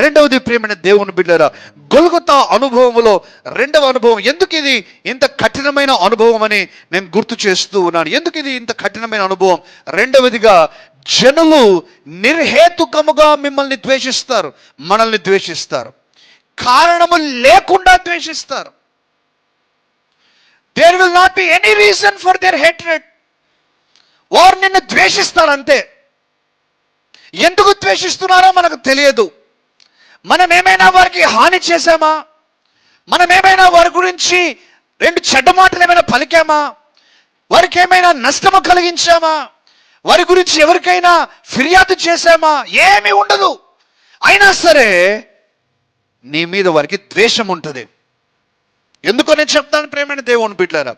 రెండవది ప్రేమైన దేవుని బిడ్డరా గొలుగుతా అనుభవములో రెండవ అనుభవం ఎందుకు ఇది? ఇంత కఠినమైన అనుభవం అని నేను గుర్తు చేస్తూ ఉన్నాను. ఎందుకు ఇది ఇంత కఠినమైన అనుభవం? రెండవదిగా జనులు నిర్హేతుకముగా మిమ్మల్ని ద్వేషిస్తారు మనల్ని ద్వేషిస్తారు. కారణము లేకుండా ద్వేషిస్తారు. There will not be any reason for their hatred వారు నిన్ను ద్వేషిస్తారు అంతే ఎందుకు ద్వేషిస్తున్నారో మనకు తెలియదు. మనం ఏమైనా వారికి హాని చేశామా? మనం ఏమైనా వారి గురించి రెండు చెడ్డ మాటలు ఏమైనా పలికామా? వారికి ఏమైనా నష్టము కలిగించామా? వారి గురించి ఎవరికైనా ఫిర్యాదు చేశామా? ఏమీ ఉండదు. అయినా సరే నీ మీద వారికి ద్వేషం ఉంటుంది. ఎందుకో నేను చెప్తాను ప్రేమైన దేవుని బిడ్డారా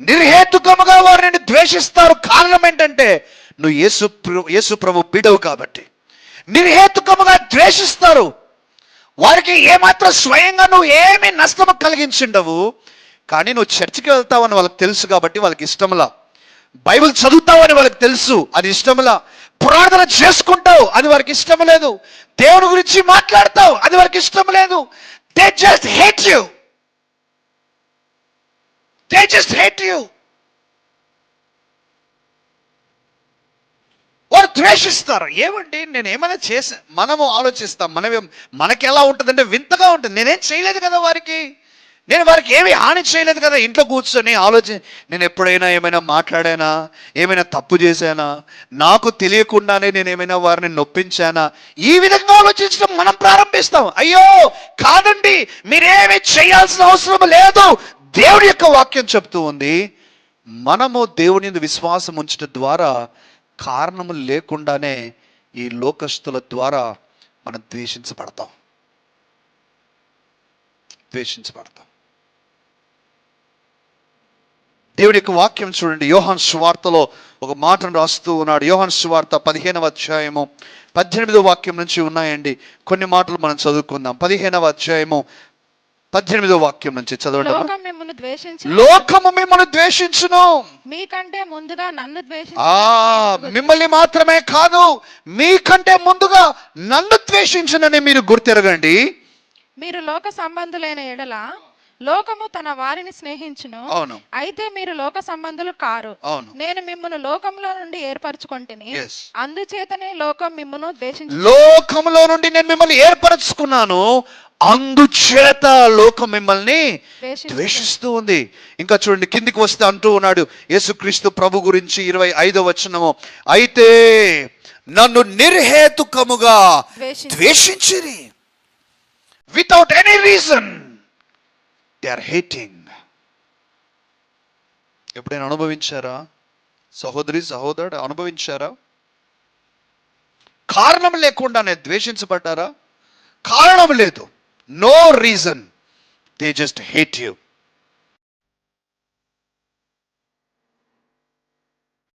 నిర్హేతుకముగా వారిని ద్వేషిస్తారు కారణం ఏంటంటే నువ్వు యేసు యేసు ప్రభు బిడవు కాబట్టి. నిర్హేతుకముగా ద్వేషిస్తారు వారికి ఏమాత్రం స్వయంగా నువ్వు ఏమీ నష్టము కలిగించిండవు కానీ నువ్వు చర్చికి వెళ్తావని వాళ్ళకి తెలుసు కాబట్టి వాళ్ళకి ఇష్టంలా బైబిల్ చదువుతావని వాళ్ళకి తెలుసు అది ఇష్టంలా ప్రార్థన చేసుకుంటావు అది వారికి ఇష్టం లేదు. దేవుని గురించి మాట్లాడతావు అది వారికి ఇష్టం లేదు. They just hate you they just hate you వారు ద్వేషిస్తారు. ఏమంటే నేను ఏమైనా చేసా మనము ఆలోచిస్తాం. మనం మనకి ఎలా ఉంటుందంటే వింతగా ఉంటుంది. నేనేం చేయలేదు కదా వారికి? నేను వారికి ఏమి హాని చేయలేదు కదా? ఇంట్లో కూర్చొని ఆలోచి నేను ఎప్పుడైనా ఏమైనా మాట్లాడానా? ఏమైనా తప్పు చేశానా? నాకు తెలియకుండానే నేను ఏమైనా వారిని నొప్పించానా? ఈ విధంగా ఆలోచించడం మనం ప్రారంభిస్తాం. అయ్యో! కాదండి. మీరేమి చేయాల్సిన అవసరం లేదు. దేవుడి యొక్క వాక్యం చెప్తూ ఉంది. మనము దేవుని విశ్వాసం ఉంచడం ద్వారా కారణము లేకుండానే ఈ లోకస్తుల ద్వారా మనం ద్వేషించబడతాం. ద్వేషించబడతాం. దేవుని యొక్క వాక్యం చూడండి. యోహాన్ సువార్తలో ఒక మాటను రాస్తూ ఉన్నాడు. యోహాన్ సువార్త పదిహేనవ అధ్యాయము పద్దెనిమిదవ వాక్యం నుంచి ఉన్నాయండి. కొన్ని మాటలు మనం చదువుకుందాం. పదిహేనవ అధ్యాయము పద్దెనిమిదవ వాక్యం నుంచి చదవండి మిమ్మల్ని లోకము మిమ్మల్ని ద్వేషించును. మీకంటే ముందుగా నన్ను ద్వేషించి మిమ్మల్ని మాత్రమే కాదు మీకంటే ముందుగా నన్ను ద్వేషించునని మీరు గుర్తెరగండి. మీరు లోక సంబంధులైన ఎడల లోకము తన వారిని స్నేహించును. అవును. అయితే మీరు లోక సంబంధులు కారు. అవును. నేను మిమ్మల్ని లోకంలో నుండి ఏర్పరచుకొంటిని. అందుచేతనే లోకం మిమ్మను ద్వేషించు లోకములో నుండి నేను మిమ్మల్ని ఏర్పరచుకున్నాను. అందుచేత లోకం మిమ్మల్ని. ద్వేషిస్తూ ఉంది. ఇంకా చూడండి కిందికి వస్తే అంటూ ఉన్నాడు యేసుక్రీస్తు ప్రభు గురించి ఇరవై ఐదో వచనము. అయితే నన్ను నిర్హేతుకముగా ద్వేషించు. ద్వేషించిరి. Without any reason they are hating ఎప్పుడైనా అనుభవించారా? సహోదరి సహోదరుడు అనుభవించారా? కారణం లేకుండానే ద్వేషించబడ్డారా? కారణం లేదు. No reason they just hate you